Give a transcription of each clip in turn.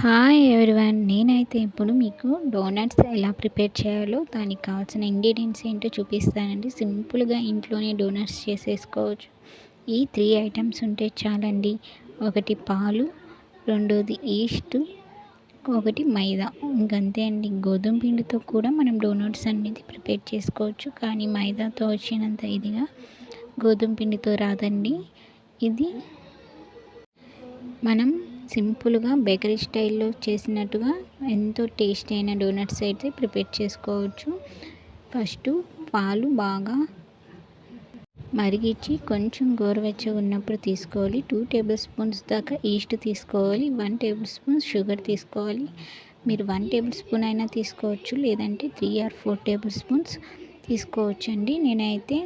Hi everyone నేనైతే ఇప్పుడు మీకు డోనట్స్ ఎలా ప్రిపేర్ చేయాలో దానికి కావాల్సిన ఇంగ్రీడియంట్స్ ఏంటో చూపిస్తానండి. సింపుల్గా ఇంట్లోనే డోనట్స్ చేసేసుకోవచ్చు. ఈ త్రీ ఐటమ్స్ ఉంటే చాలండి. ఒకటి పాలు రెండోది ఈస్ట్ ఒకటి మైదా. ఇంకంతే అండి. గోధుమ పిండితో కూడా మనం డోనట్స్ అనేది ప్రిపేర్ చేసుకోవచ్చు. కానీ మైదాతో వచ్చినంత ఇదిగా గోధుమ పిండితో రాదండి. ఇది మనం సింపుల్గా బేకరీ స్టైల్లో చేసినట్టుగా ఎంతో టేస్టీ అయిన డోనట్స్ అయితే ప్రిపేర్ చేసుకోవచ్చు. ఫస్ట్ పాలు బాగా మరిగించి కొంచెం గోరువెచ్చగా ఉన్నప్పుడు తీసుకోవాలి. టూ టేబుల్ స్పూన్స్ దాకా ఈస్ట్ తీసుకోవాలి. వన్ టేబుల్ స్పూన్ షుగర్ తీసుకోవాలి. మీరు వన్ టేబుల్ స్పూన్ అయినా తీసుకోవచ్చు. లేదంటే three or four table spoons తీసుకోవచ్చండి. నేనైతే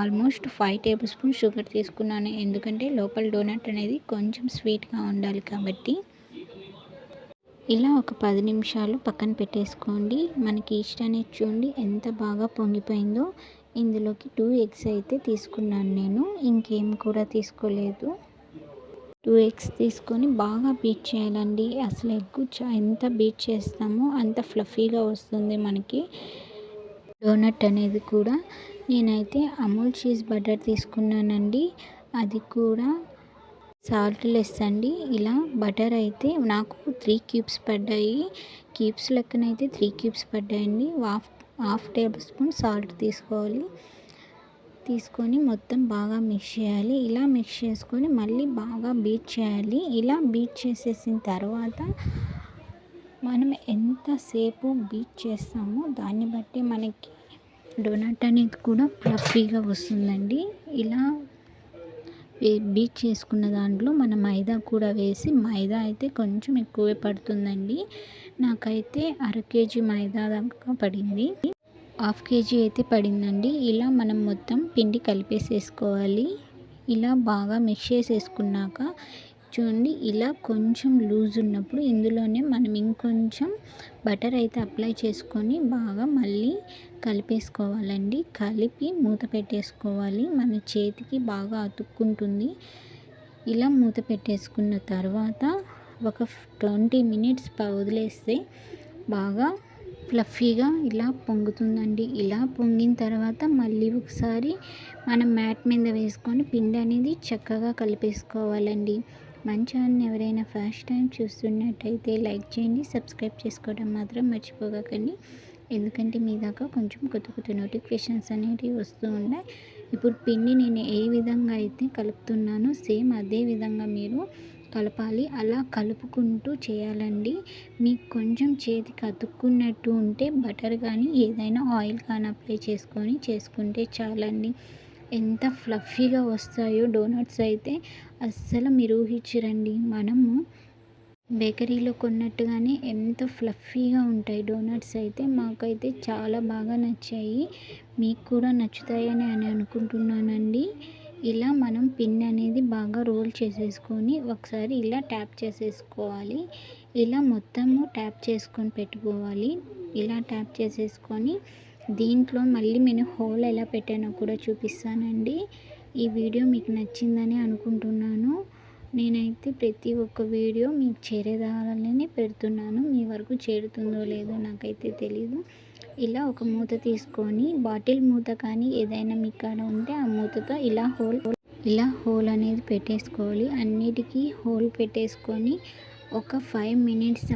almost five table spoon sugar తీసుకున్నాను. ఎందుకంటే లోపల డోనట్ అనేది కొంచెం స్వీట్గా ఉండాలి కాబట్టి. ఇలా ఒక పది నిమిషాలు పక్కన పెట్టేసుకోండి. మనకి ఇష్టం అనేది చూడండి ఎంత బాగా పొంగిపోయిందో. ఇందులోకి టూ ఎగ్స్ అయితే తీసుకున్నాను నేను. ఇంకేం కూడా తీసుకోలేదు. టూ ఎగ్స్ తీసుకొని బాగా బీట్ చేయాలండి. అసలు ఎగ్ ఎంత బీట్ చేస్తామో అంత ఫ్లఫీగా వస్తుంది మనకి. డోనట్ అనేది కూడా నేనైతే అమూల్ చీజ్ బటర్ తీసుకున్నానండి. అది కూడా సాల్ట్ లెస్ అండి. ఇలా బటర్ అయితే నాకు త్రీ క్యూబ్స్ పడ్డాయి. క్యూబ్స్ లెక్కనైతే త్రీ క్యూబ్స్ పడ్డాయండి. Half half table spoon salt తీసుకోవాలి. తీసుకొని మొత్తం బాగా మిక్స్ చేయాలి. ఇలా మిక్స్ చేసుకొని మళ్ళీ బాగా బీట్ చేయాలి. ఇలా బీట్ చేసేసిన తర్వాత మనం ఎంతసేపు బీట్ చేస్తామో దాన్ని బట్టి మనకి డోనట్ అనేది కూడా ఫ్లఫీగా వస్తుందండి. ఇలా బీట్ చేసుకున్న దాంట్లో మనం మైదా కూడా వేసి మైదా అయితే కొంచెం ఎక్కువే పడుతుందండి. నాకైతే అర కేజీ మైదా దాకా పడింది. హాఫ్ కేజీ అయితే పడిందండి. ఇలా మనం మొత్తం పిండి కలిపేసేసుకోవాలి. ఇలా బాగా మిక్స్ చేసేసుకున్నాక చూడండి ఇలా కొంచెం లూజ్ ఉన్నప్పుడు ఇందులోనే మనం ఇంకొంచెం బటర్ అయితే అప్లై చేసుకొని బాగా మళ్ళీ కలిపేసుకోవాలండి. కలిపి మూత పెట్టేసుకోవాలి. మన చేతికి బాగా అతుక్కుంటుంది. ఇలా మూత పెట్టేసుకున్న తర్వాత ఒక ట్వంటీ మినిట్స్ వదిలేస్తే బాగా ఫ్లఫీగా ఇలా పొంగుతుందండి. ఇలా పొంగిన తర్వాత మళ్ళీ ఒకసారి మనం మ్యాట్ మీద వేసుకొని పిండి అనేది చక్కగా కలిపేసుకోవాలండి. మన ఛానల్ ఎవరైనా ఫస్ట్ టైం చూస్తున్నట్టయితే లైక్ చేయండి సబ్స్క్రైబ్ చేసుకోవడం మాత్రం మర్చిపోకండి. ఎందుకంటే మీ దాకా కొంచెం కొత్త కొత్త నోటిఫికేషన్స్ అనేవి వస్తూ ఉన్నాయి. ఇప్పుడు పిండి నేను ఏ విధంగా అయితే కలుపుతున్నానో సేమ్ అదే విధంగా మీరు కలపాలి. అలా కలుపుకుంటూ చేయాలండి. మీకు కొంచెం చేతికి అతుక్కున్నట్టు ఉంటే బటర్ కానీ ఏదైనా ఆయిల్ కానీ అప్లై చేసుకొని చేసుకుంటే చాలండి. ఎంత ఫ్లఫీగా వస్తాయో డోనట్స్ అయితే అస్సలు మీరు ఊహించరండి మనము బేకరీలో కొన్నట్టుగానే ఎంత ఫ్లఫీగా ఉంటాయి డోనట్స్ అయితే మాకైతే చాలా బాగా నచ్చాయి. మీకు కూడా నచ్చుతాయని అని అనుకుంటున్నానండి. ఇలా మనం పిన్ అనేది బాగా రోల్ చేసేసుకొని ఒకసారి ఇలా ట్యాప్ చేసేసుకోవాలి. ఇలా మొత్తము ట్యాప్ చేసుకొని పెట్టుకోవాలి. ఇలా ట్యాప్ చేసేసుకొని దీంట్లో మళ్ళీ నేను హోల్ ఎలా పెట్టానో కూడా చూపిస్తానండి. ఈ వీడియో మీకు నచ్చిందని అనుకుంటున్నాను. నేనైతే ప్రతి ఒక్క వీడియో మీకు చేరేదాలని పెడుతున్నాను. మీ వరకు చేరుతుందో లేదో నాకైతే తెలీదు. ఇలా ఒక మూత తీసుకొని బాటిల్ మూత కానీ ఏదైనా మీ కాడ ఉంటే ఆ మూతతో ఇలా హోల్ ఇలా హోల్ అనేది పెట్టేసుకోవాలి. అన్నిటికీ హోల్ పెట్టేసుకొని ఒక ఫైవ్ మినిట్స్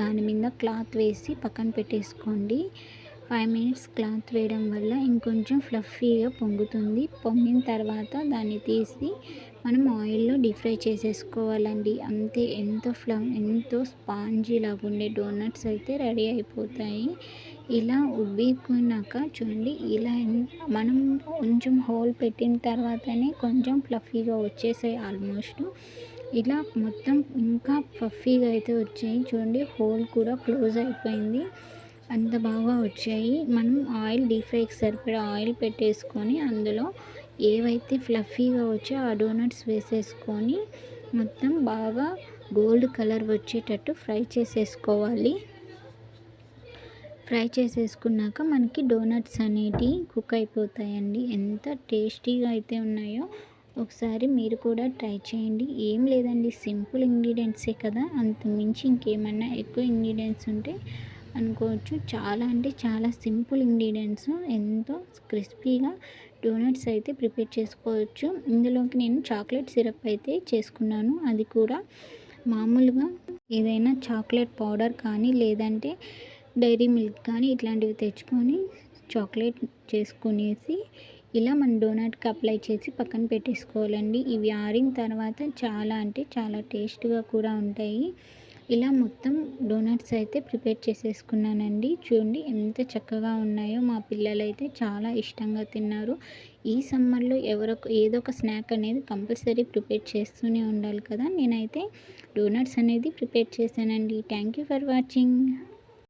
దాని మీద క్లాత్ వేసి పక్కన పెట్టేసుకోండి. ఫైవ్ మినిట్స్ క్లాత్ వేయడం వల్ల ఇంకొంచెం ఫ్లఫీగా పొంగుతుంది. పొంగిన తర్వాత దాన్ని తీసి మనం ఆయిల్లో డీప్ ఫ్రై చేసేసుకోవాలండి. అంతే ఎంతో ఫ్ల ఎంతో స్పాంజీ లాగా ఉండే డోనట్స్ అయితే రెడీ అయిపోతాయి. ఇలా ఉబ్బికున్నాక చూడండి ఇలా మనం కొంచెం హోల్ పెట్టిన తర్వాతనే కొంచెం ఫ్లఫీగా వచ్చేసాయి ఆల్మోస్ట్. ఇలా మొత్తం ఇంకా పఫీగా అయితే వచ్చాయి. చూడండి హోల్ కూడా క్లోజ్ అయిపోయింది. అంత బాగా వచ్చాయి. మనం ఆయిల్ డీప్ ఫ్రైకి సరిపడా ఆయిల్ పెట్టేసుకొని అందులో ఏవైతే ఫ్లఫీగా వచ్చాయో ఆ డోనట్స్ వేసేసుకొని మొత్తం బాగా గోల్డ్ కలర్ వచ్చేటట్టు ఫ్రై చేసేసుకోవాలి. ఫ్రై చేసేసుకున్నాక మనకి డోనట్స్ అనేటివి కుక్ అయిపోతాయండి. ఎంత టేస్టీగా అయితే ఉన్నాయో ఒకసారి మీరు కూడా ట్రై చేయండి. ఏం లేదండి సింపుల్ ఇంగ్రీడియంట్సే కదా. అంత మించి ఇంకేమన్నా ఎక్కువ ఇంగ్రీడియంట్స్ ఉంటే అనుకోవచ్చు. చాలా అంటే చాలా సింపుల్ ఇంగ్రీడియంట్స్ ఎంతో క్రిస్పీగా డోనట్స్ అయితే ప్రిపేర్ చేసుకోవచ్చు. ఇందులోకి నేను చాక్లెట్ సిరప్ అయితే చేసుకున్నాను. అది కూడా మామూలుగా ఏదైనా చాక్లెట్ పౌడర్ కానీ లేదంటే డైరీ మిల్క్ కానీ ఇట్లాంటివి తెచ్చుకొని చాక్లెట్ చేసుకునేసి ఇలా మన డోనట్కి అప్లై చేసి పక్కన పెట్టేసుకోవాలండి. ఇవి ఆరిన తర్వాత చాలా అంటే చాలా టేస్ట్గా కూడా ఉంటాయి. ఇలా మొత్తం డోనట్స్ అయితే ప్రిపేర్ చేసేసుకున్నానండి. చూడండి ఎంత చక్కగా ఉన్నాయో మా పిల్లలు అయితే చాలా ఇష్టంగా తిన్నారు. ఈ సమ్మర్లో ఎవరో ఏదో ఒక స్నాక్ అనేది కంపల్సరీ ప్రిపేర్ చేస్తూనే ఉండాలి కదా. నేనైతే డోనట్స్ అనేది ప్రిపేర్ చేశానండి. Thank you for watching.